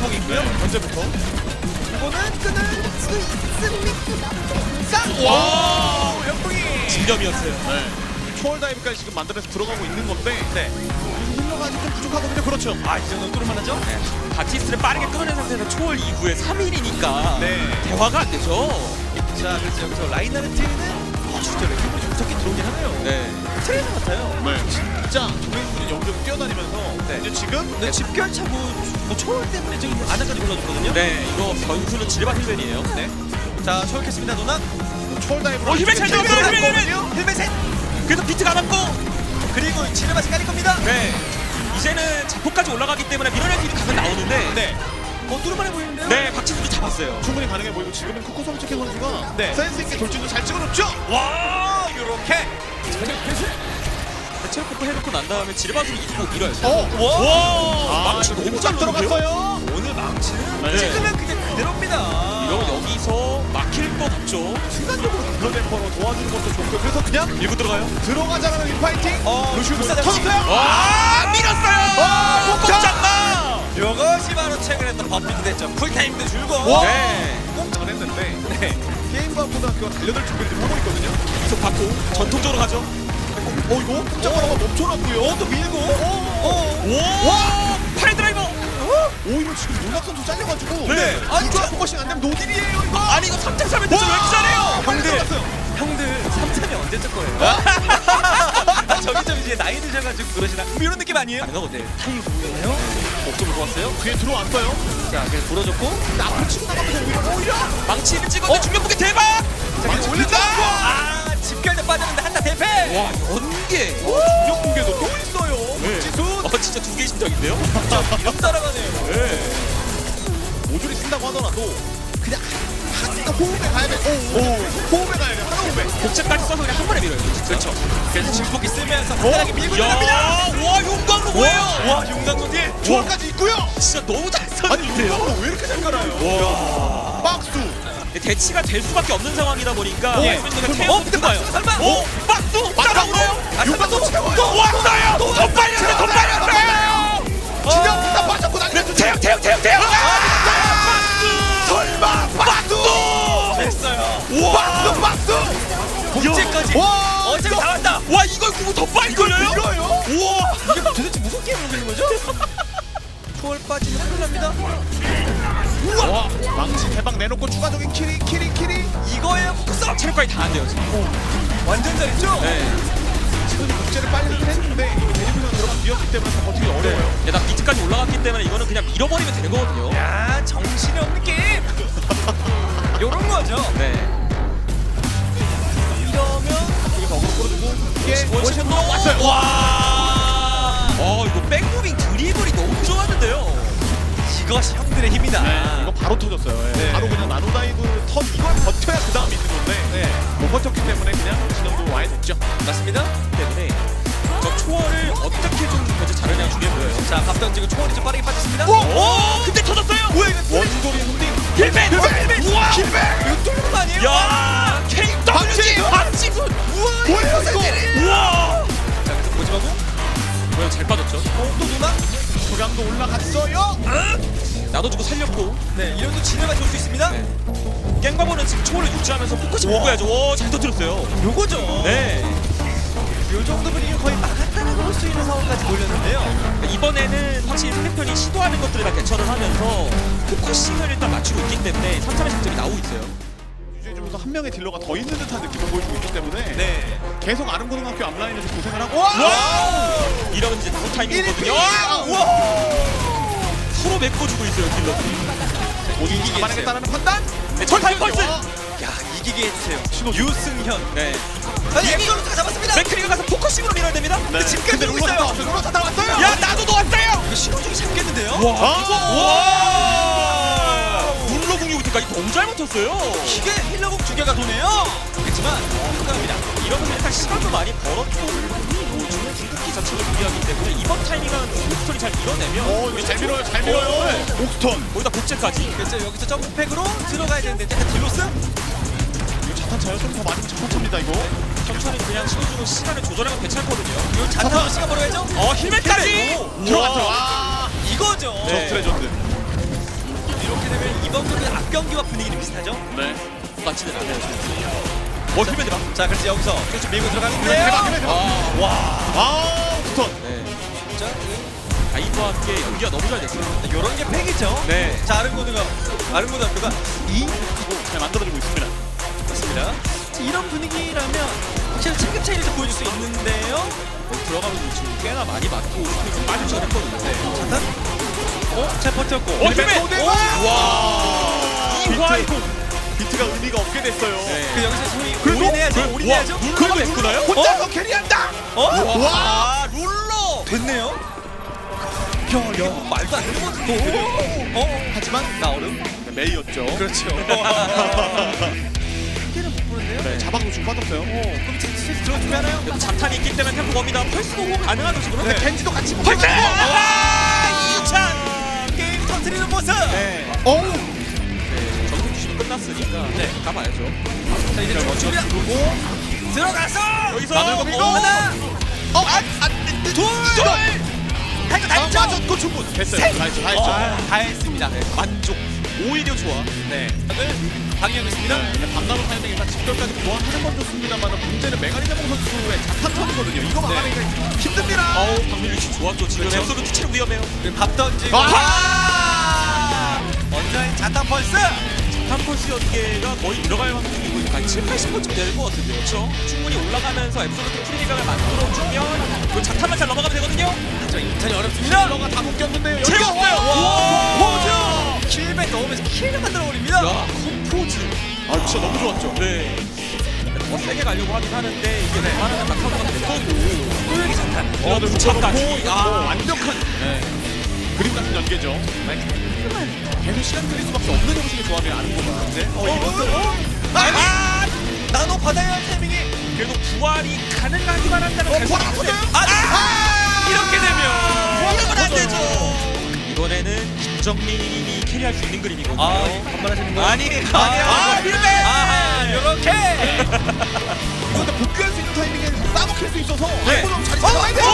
박봉이고요. 네, 언제부터? 이거는 끊을 수 있습니다. 와! 연봉이. 진점이었어요. 네. 초월 다이브까지 지금 만들어서 들어가고 있는 건데 네. 힐러가 아직 좀 부족하거든요. 그렇죠. 아, 이 정도 뚫을만 하죠? 바티스트를 빠르게 끊어낸 상태에서 초월 이후에 3일이니까 네. 대화가 안 되죠. 자, 그래서 여기서 라인하르트는 아, 진짜 좀 무섭게 들어오긴 하네요. 네. 트레이너 같아요. 네. 진짜 조인분이 여기저기 뛰어다니면서 네. 이제 지금 근데 집결차고 뭐 초월 때문에 지금 안에까지 불러주거든요. 네, 이거 변수는 지르바 힐벤이에요. 네. 자, 초월했습니다, 누나. 초월 다이브로 어, 힘을 잘 잡았어요, 힐러가 힘을, 있거든요. 힐베셋. 그래서 비트가 남고, 그리고 지르바시 깔릴 겁니다. 네. 이제는 자폭까지 올라가기 때문에 밀어낼 수 있는 각은 나오는데, 네. 어, 뚫을만해 보이는데요? 네, 박진수도 잡았어요. 충분히 가능해 보이고 지금은 코코 성치케 선수가 네. 센스 있게 돌진도 잘 찍어놓죠. 와, 요렇게. 체력 폭도 해놓고 난 다음에 지르바도 이기고 밀어요. 어, 와. 와, 망치 이거 너무 쫙잘 들어갔어요. 들어갔어요. 오늘 망치는 네. 찍으면 그게 그대로입니다. 이러면 여기서 막힐 것 같죠? 순간적으로 블러댐퍼로 도와주는 것도 좋고 그래서 그냥 밀고 들어가요. 들어가자는 인파이팅. 어, 루시우스 불사장 터졌어요. 와, 밀었어요! 와, 꼭 잡나! 이것이 바로 최근에 했던 버피드 됐죠. 풀타임도 줄고. 와. 네. 꼼짝을 했는데 네. 게임과 고등학교가 달려들 준비를 지금 하고 있거든요. 계속 받고, 전통적으로 가죠. 어 이거 하고 멈춰놨고요. 어, 또 밀고. 어, 오! 와! 팔 드라이버! 오 이거 지금 윤락 선수 잘려가지고. 네. 아니 저 포커싱 안 되면 노딜이에요 이거. 아니, 이거 3점 3면 대체 왜 이렇게 잘해요? 형들. 형들. 형들 3참이 언제 뜰 거예요? 아, 저기 좀 이제 나이 드셔가지고 그러시나? 뭐 이런 느낌 아니에요? 아닌가 본데. 타이밍 보이네요. 목좀 좋았어요. 뒤에 들어왔어요. 자, 불어줬고. 근데 앞으로 치고 나가면서 오히려 오히려. 망치를 찍었는데 중력 무게 대박! 자, 망치 올렸다. 올렸다. 아, 연계! 중력 공개도 또 있어요. 네. 지수. 어, 진짜 두 개의 심정인데요? 이름 따라가네요. 네. 모조리 쓴다고 하더라도 그냥 한 호흡에 가야 돼. 오, 오. 호흡에 가야 돼. 한 호흡에. 복제까지 써서 그냥 한 번에 밀어요. 그렇죠. 그래서 진폭이 쓰면서 간단하게 밀고 들어갑니다. 야, 와, 용광로 뭐예요? 와, 용광로 딜. 조합까지 있고요. 진짜 너무 잘 아니 썼는데요? 이거 왜 이렇게 잘 깔아요? 박수. 대치가 될 수밖에 없는 상황이다 보니까 예. 대로 어, 근데 설마? 오, 박수 따라오나요? 아, 용광로 또 왔어요! 더 빨렸어요! 더 빨렸어요! 진영 다 빠졌고 난리 났죠. 태양, 태양, 태양, 태양! 설마 박수. 됐어요. 박수 박수. 복제까지. 와. 어차피 다 왔다. 와, 이걸 구고 더 빨리 걸려요? 우와! 빠지면 큰일 납니다. 와. 망치 대박 내놓고 추가적인 키리 키리 키리. 이거예요, 포커스. 체력까지 다 안 돼요, 지금. 완전 잘했죠? 네. 지금 국제를 빨리 하긴 했는데 대리부선 들어간 비었기 때문에 더 버티기 어려워요. 게다가 비트까지 올라갔기 때문에 이거는 그냥 밀어버리면 되는 거거든요. 야, 정신이 없는 게임. 요런 거죠. 네. 이러면 여기서 어그로 끌어주고 이게 원시는 왔어요. 와! 어, 이거 백무빙 드리블이 너무 좋았는데요. 이것이 형들의 힘이다. 네, 이거 바로 터졌어요. 예. 네. 바로 그냥 나노다이브 턴 이걸 버텨야 그 다음 미는 건데 네. 못 버텼기 때문에 그냥 진영도 와야 됐죠. 맞습니다. 때문에 저 초월을 어떻게 좀 견제 잘하냐 중요해 보여요. 자, 밥 던지고 초월이 좀 빠르게 빠졌습니다. 오! 근데 터졌어요! 뭐야 이거? 원돌이 hunting. 힐맨! 힐맨! 우와! 조량도 올라갔어요. 나눠주고 살렸고 네, 이러도 진해가 좋을 수 있습니다. 네. 깽바보는 지금 초월을 유지하면서 포커싱 먹어야죠. 와, 잘 터뜨렸어요. 요거죠. 네. 요 정도 분위기는 거의 막았다라고 볼 수 있는 상황까지 몰렸는데요. 이번에는 확실히 상대편이 시도하는 것들을 다 대처를 하면서 포커싱을 일단 맞추고 있기 때문에 3-3의 장점이 나오고 있어요. 좀더 한 명의 딜러가 더 있는 듯한 느낌을 보여주고 있기 때문에 네. 계속 아름고등학교 앞라인에서 고생을 하고 이러면 이제 나도 타이밍이거든요. 우와! 서로 메꿔주고 있어요, 딜러들이. 본인이 잡아내겠다는 판단? 네, 전타임 펄스! 야, 이기게 해주세요. 유승현. 네. 아니, 엠비로스가 잡았습니다. 맥크리가 가서 포커싱으로 밀어야 됩니다. 네. 지금까지 근데 오고 룰러 있어요. 왔어요. 룰러 다 왔어요. 야, 나도 놓았어요! 이거 신호중이 잡겠는데요? 와! 공격부터까지 너무 잘 맞췄어요. 이게 힐러국 두 개가 도네요. 그렇지만 감사합니다. 이러면 일단 시간도 많이 벌었고 뭐 중간 중국기 자체가 유리하기 때문에 이번 타이밍은 옥스톤이 잘 밀어내면 어, 이거 잘 밀어요. 잘 밀어요. 옥스톤. 거기다 복제까지 그래서 여기서 점프팩으로 들어가야 되는데 약간 딜로스? 이거 자탄 차요? 좀더 많이 자탄 찹니다 이거. 천천히 그냥 신호주로 시간을 조절하면 괜찮거든요. 요 자탄으로 시간 벌어야죠? 어 힐맨까지! 들어갔어요. 아, 이거죠. 저 네. 트레전드. 경기 경기와 분위기는 비슷하죠? 네. 맞지는 않아요. 지금. 어, 힘에 대박. 자, 그래서 여기서 그렇죠 밀고 들어가는데요. 대박, 대박, 대박. 와, 아, 스턴. 네. 진짜 아이와 함께 연기가 너무 잘 됐어요. 이런 게 팩이죠. 네. 자, 아른고드가 아른고등학교가 이잘 만들어지고 있습니다. 맞습니다. 자, 이런 분위기라면 확실히 체급 차이를 좀 보여줄 수 있는데요. 어, 들어가면서 지금 꽤나 많이 맞고 좀 빠질 줄 알았거든요. 네. 자탄? 어? 잘 버텼고. 어, 힘에! 오, 오! 와! 이화이고! 비트가 의미가 없게 됐어요. 네. 그 여기서 소위 올인해야죠. 그- 올인해야죠. 와, 룰러가 됐구나요? 혼자서 캐리한다. 어? 와. 아, 룰러 됐네요. 야, 야, 말도 안 되는 거 같은데. 어? 어? 하지만 나 얼음? 메이였죠. 그렇죠. 피해는 못 보는데요? 네. 자방도 중 빠졌어요. 그럼 지금 스트레스 들어주나요? 그래도 자탄이 있기 때문에 템포 겁니다. 펄스도 호응 가능하죠, 지금. 근데 겐지도 같이 펄스! 붙어가지고. 가봐야죠. 자, 이제 좀 준비. 들어가서 여기서 나눠 뭐, 이거. 하나, 어, 아, 아, 둘, 둘. 할거 다 아, 했죠? 맞았고 충분. 됐어요. 다 했죠. 다 했죠. 아, 다 했습니다. 만족. 오히려 좋아. 네. 방해하고 있습니다. 네, 밤나무 타이밍에서 직결까지 보완하는 건 좋습니다만 문제는 메가리자몽 선수의 자탄 턴이거든요. 이거 막아내기가 힘듭니다. 어우, 박민규 씨 좋았죠. 지금 그렇죠. 앱소르트 체력 위험해요. 그리고 밥 던지고. 아! 원자인 자탄 펄스. 탐펄스 연계가 거의 들어갈 확률이 거의 한 7, 80%쯤 될것 같은데요. 그렇죠? 충분히 올라가면서 앱소르트 프리리가를 만들어주면 그 자탄만 잘 넘어가면 되거든요. 저 인턴이 어렵습니다. 킬러가 다 묶였는데요. 채웠어요. 와! 호주. 킬백 넣으면서 킬을 만들어 버립니다. 야, 컴포즈. 아, 진짜 너무 좋았죠. 네. 더 세게 가려고 하긴 하는데 이게 웬만하면 낙하가 될 거고. 또 여기 자탄. 어, 부착까지. 아, 아, 완벽한 네. 연계죠. 계속 시간 끌릴 수밖에 없는 형식의 조합이 아는 거 같은데. 어, 이것도. 아, 나노 받아야 할 타이밍이. 그래도 부활이 가능하기만 한다면 어, 부활 있는데. 아프네요? 아, 이렇게 되면 이러면 안 되죠. 이번에는 김정민이 캐리할 수 있는 그림이거든요. 아, 반발하시는 거 아니, 아, 아니야. 밀배. 아하, 요렇게. 이거 근데 복귀할 수 있는 타이밍에 싸먹힐 수 있어서 네. 좀 자리 어, 잡아야! 돼요.